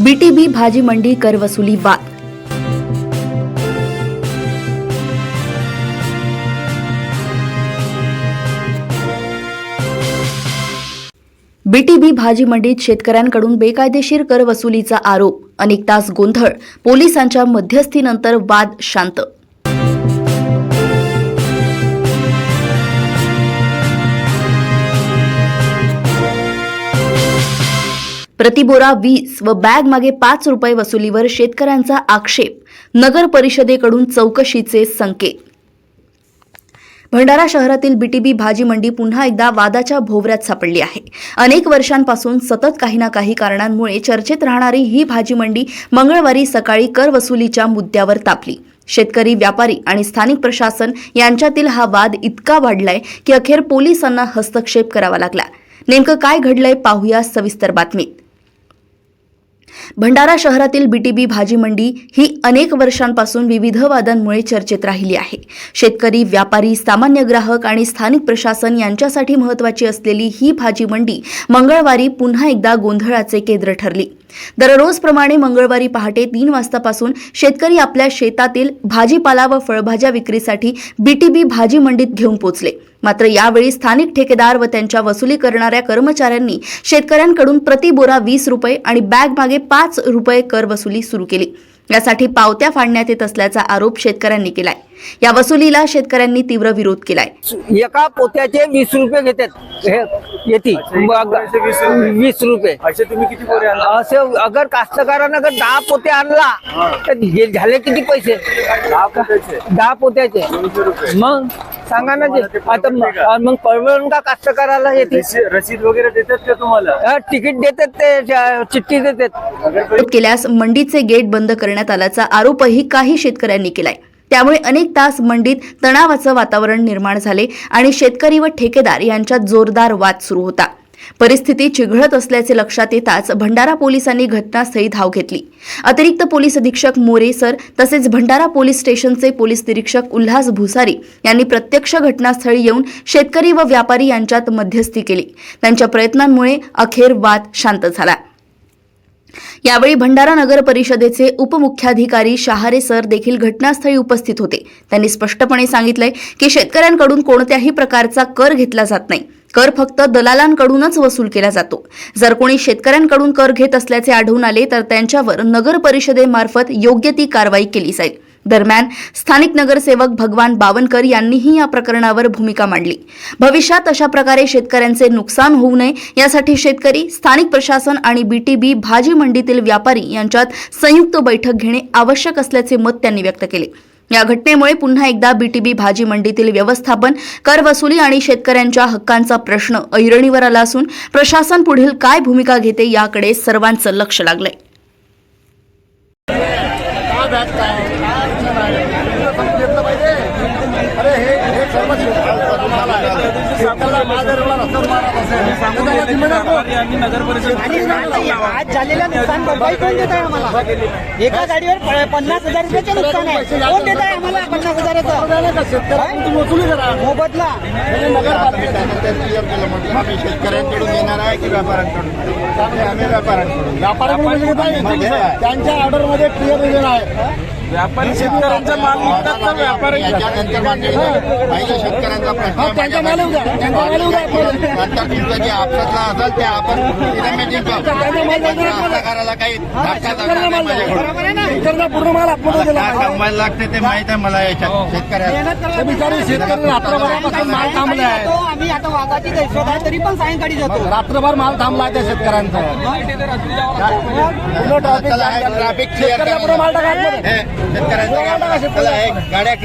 BTB भाजी मंडी कर वसुली वाद. बीटीबी भाजी मंडीत शेतकऱ्यांकडून बेकायदेशीर कर वसुलीचा आरोप. अनेक तास गोंधळ. पोलिसांच्या मध्यस्थीनंतर वाद शांत. प्रतिबोरा वीस व बॅग मागे पाच रुपये वसुलीवर शेतकऱ्यांचा आक्षेप नगर परिषदेकडून चौकशीचे संकेत. भंडारा शहरातील बीटीबी भाजी मंडी पुन्हा एकदा वादाच्या भोवऱ्यात सापडली आहे. अनेक वर्षांपासून सतत काही ना काही कारणांमुळे चर्चेत राहणारी ही भाजी मंडी मंगळवारी सकाळी कर वसुलीच्या मुद्द्यावर तापली. शेतकरी व्यापारी आणि स्थानिक प्रशासन यांच्यातील हा वाद इतका वाढलाय की अखेर पोलिसांना हस्तक्षेप करावा लागला. नेमकं काय घडलंय पाहूया सविस्तर बातमीत. भंडारा शहरातील बीटीबी भाजी मंडी ही अनेक वर्षांपासून विविध वादांमुळे चर्चेत राहिली आहे. शेतकरी व्यापारी सामान्य ग्राहक आणि स्थानिक प्रशासन यांच्यासाठी महत्वाची असलेली ही भाजी मंडी मंगळवारी पुन्हा एकदा गोंधळाचे केंद्र ठरली. दररोजप्रमाणे मंगळवारी पहाटे तीन वाजतापासून शेतकरी आपल्या शेतातील भाजीपाला व फळभाज्या विक्रीसाठी बीटीबी भाजी मंडीत घेऊन पोचले. मात्र यावेळी स्थानिक ठेकेदार व त्यांच्या वसुली करणाऱ्या कर्मचाऱ्यांनी शेतकऱ्यांकडून प्रति बोरा वीस रुपये आणि बॅग मागे पाच रुपये कर वसुली सुरू केली. यासाठी पावत्या फाडण्यात येत असल्याचा आरोप शेतकऱ्यांनी केलाय. या वसुलीला शेतकऱ्यांनी तीव्र विरोध केलाय. एका पोत्याचे वीस रुपये घेतात. हे येते. मग वीस रुपये. असे तुम्ही किती बोरे आणला असे अगर कास्तकारानं अगर दहा पोते आणला तर झाले किती पैसे? दहा पोत्याचे. मग? सांगा ना ते आता म- मग परवडून का कास्तकाराला येते रशी- रशीद वगैरे देतात का तुम्हाला? तिकीट देतात ते च- चिठ्ठी देतात. विरोध केल्यास मंडीचे गेट बंद करण्यात आल्याचा आरोपही काही शेतकऱ्यांनी केलाय. त्यामुळे अनेक तास मंडीत तणावाचं वातावरण निर्माण झाले आणि शेतकरी व ठेकेदार यांच्यात जोरदार वाद सुरू होता. परिस्थिती चिघळत असल्याचे लक्षात येताच भंडारा पोलिसांनी घटनास्थळी धाव घेतली. अतिरिक्त पोलीस अधीक्षक मोरे सर तसेच भंडारा पोलीस स्टेशनचे पोलीस निरीक्षक उल्हास भुसारी यांनी प्रत्यक्ष घटनास्थळी येऊन शेतकरी व व्यापारी यांच्यात मध्यस्थी केली. त्यांच्या प्रयत्नांमुळे अखेर वाद शांत झाला. यावेळी भंडारा नगर परिषदेचे उपमुख्याधिकारी शहारे सर देखील घटनास्थळी उपस्थित होते. त्यांनी स्पष्टपणे सांगितलंय की शेतकऱ्यांकडून कोणत्याही प्रकारचा कर घेतला जात नाही. कर फक्त दलालांकडूनच वसूल केला जातो. जर कोणी शेतकऱ्यांकडून कर घेत असल्याचे आढळून आले तर त्यांच्यावर नगर परिषदेमार्फत योग्य ती कारवाई केली जाईल. दरम्यान स्थानिक नगरसेवक भगवान बावनकर यांनीही या प्रकरणावर भूमिका मांडली. भविष्यात अशा प्रकारे शेतकऱ्यांचे नुकसान होऊ नये यासाठी शेतकरी स्थानिक प्रशासन आणि बीटीबी भाजी मंडीतील व्यापारी यांच्यात संयुक्त बैठक घेणे आवश्यक असल्याचे मत त्यांनी व्यक्त केले. या घटनेमुळे पुन्हा एकदा बीटीबी भाजी मंडीतील व्यवस्थापन कर वसुली आणि शेतकऱ्यांच्या हक्कांचा प्रश्न ऐरणीवर आला असून प्रशासन पुढील काय भूमिका घेते याकडे सर्वांचं लक्ष लागलंय. आणि नगर परिषद आज झालेलं नुकसान भरपाई कोण देत आहे आम्हाला एका गाडीवर पन्नास हजार रुपयाचे नुकसान आहे कोण देत आहे आम्हाला पन्नास हजाराचं मोबदला शेतकऱ्यांकडून घेणार आहे की व्यापाऱ्यांकडून? आम्ही व्यापाऱ्यांकडून व्यापारी त्यांच्या ऑर्डरमध्ये क्लिअर दिलेला आहे. 了 व्यापारी शेतकऱ्यांचा माल विकतात तर व्यापारी याच्यानंतर मान्य झालं. पहिले शेतकऱ्यांचा प्रश्न माले उद्या, त्यांच्या माले उद्या. नंतर तुमचं जे आपसातला असेल ते आपण. कास्तकाराला काही नाही माझ्याकडून. पूर्ण माल काय लागते ते माहीत आहे मला याच्यात शेतकऱ्याला. बिचारी शेतकरी रात्रभरापासून माल थांबले आहे. आम्ही आता वाघाची दहशत आहे तरी पण सायंकाळी जातो. रात्रभर माल थांबला आहे त्या शेतकऱ्यांचा ट्रॅफिक क्लिअर शेतकऱ्यापुढे माल टाका आतमध्ये. शेतकऱ्यांचा गाड्या